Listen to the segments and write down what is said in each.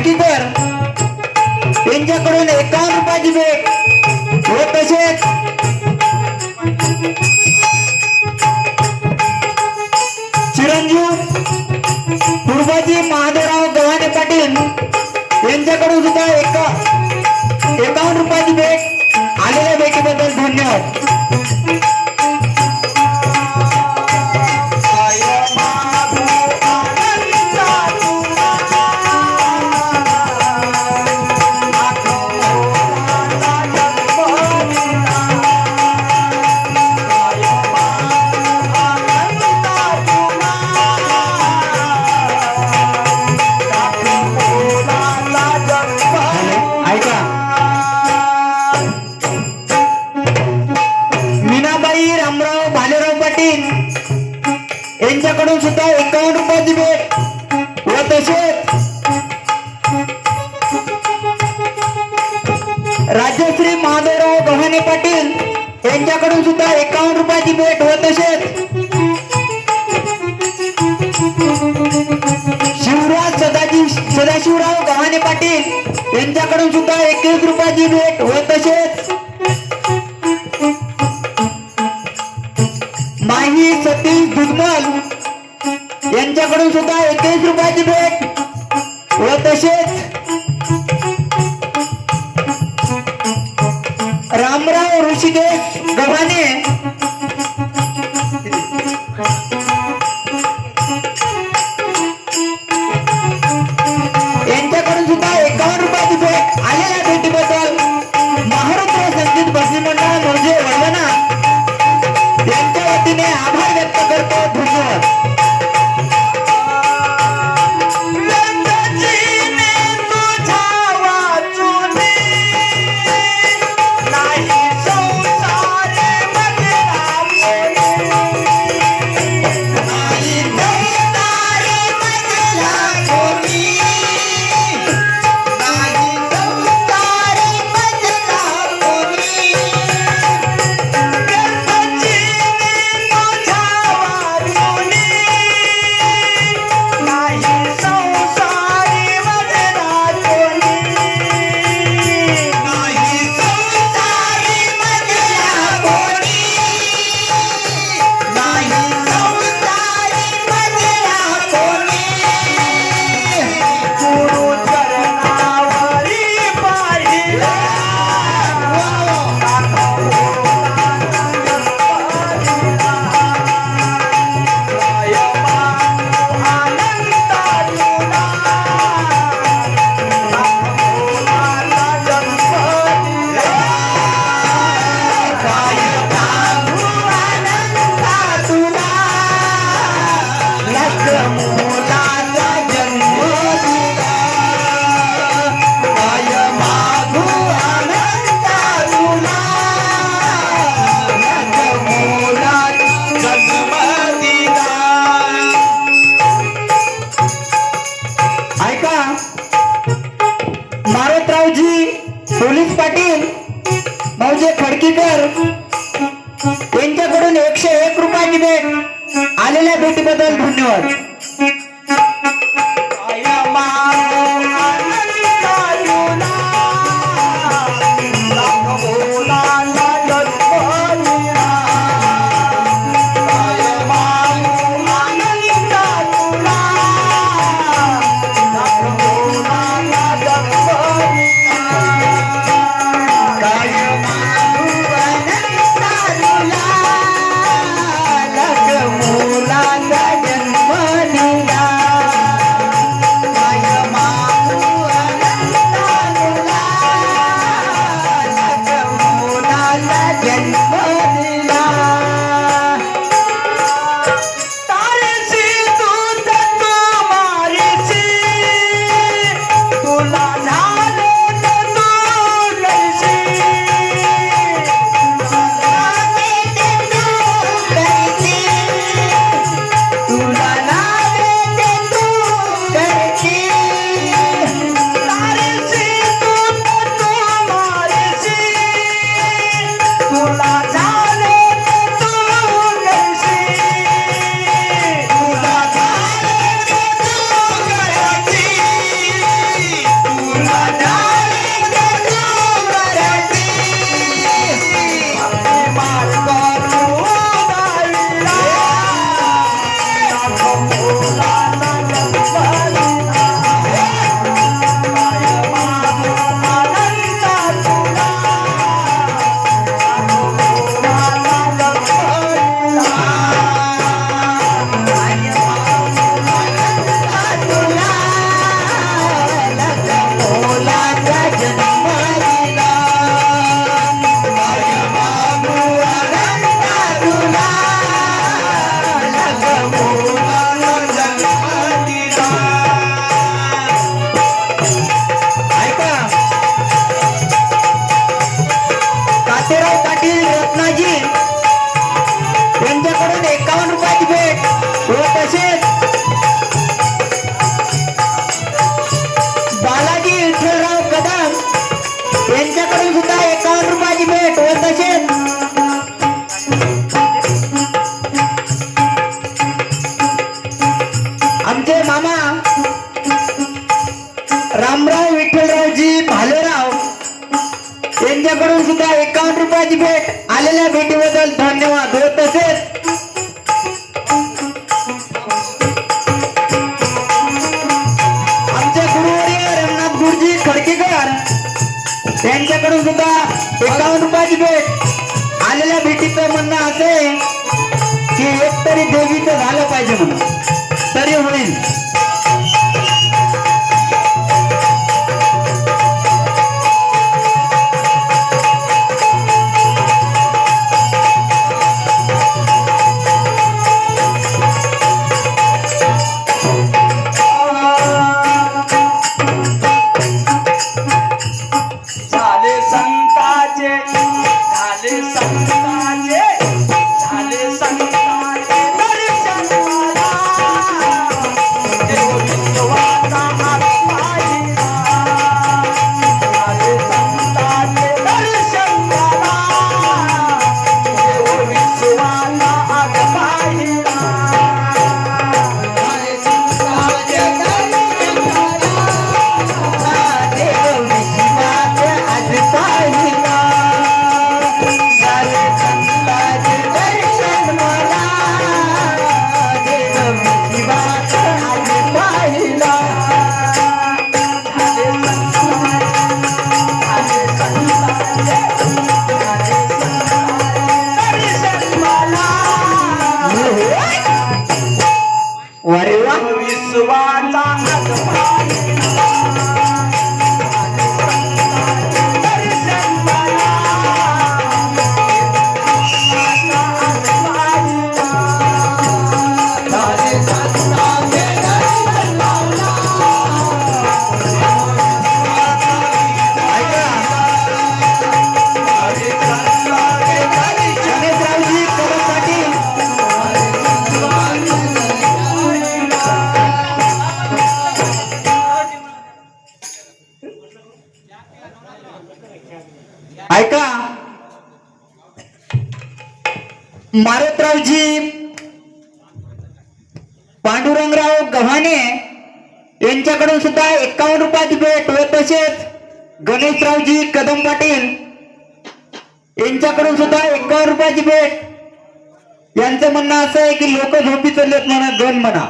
खडकीकर यांच्याकडून एका रुपयाची भेट. व तसेच. सुद्धा एकावन्न रुपयाची भेट होत तसेच शिवराज सदाजी सदाशिवराव गव्हाणे पाटील यांच्याकडून सुद्धा एकवीस रुपयाची भेट होत तसेच माही सतीश दुधमल यांच्याकडून सुद्धा एकवीस रुपयाची भेट व तसेच রামরাও ঋষিকে গভানে भाऊजे खडकीकर यांच्याकडून एकशे एक रुपयाची भेट. आलेल्या भेटीबद्दल धन्यवाद. पाटील रत्नाजी. रुपयाची भेट आलेल्या भेटीबद्दल धन्यवाद. व तसेच आमचे गुरुवर्य रंगनाथ गुरुजी खडकेकर त्यांच्याकडून सुद्धा एकावन्न रुपयाची भेट आलेल्या भेटीचं म्हणणं असे की एक तरी देवीचं झालं पाहिजे म्हणून. तरी होईल. मारुतरावजी पांडुरंगराव गव्हाणे यांच्याकडून सुद्धा एकावन्न रुपयाची भेट व तसेच गणेशरावजी कदम पाटील यांच्याकडून सुद्धा एकावन्न रुपयाची भेट. यांचं म्हणणं असं आहे की लोक झोपी चाललेत म्हणा दोन म्हणा.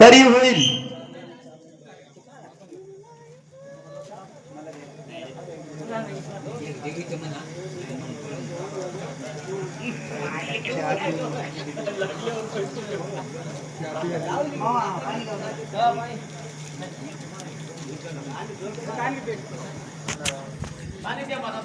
तरी होईल. पाणी द्या मला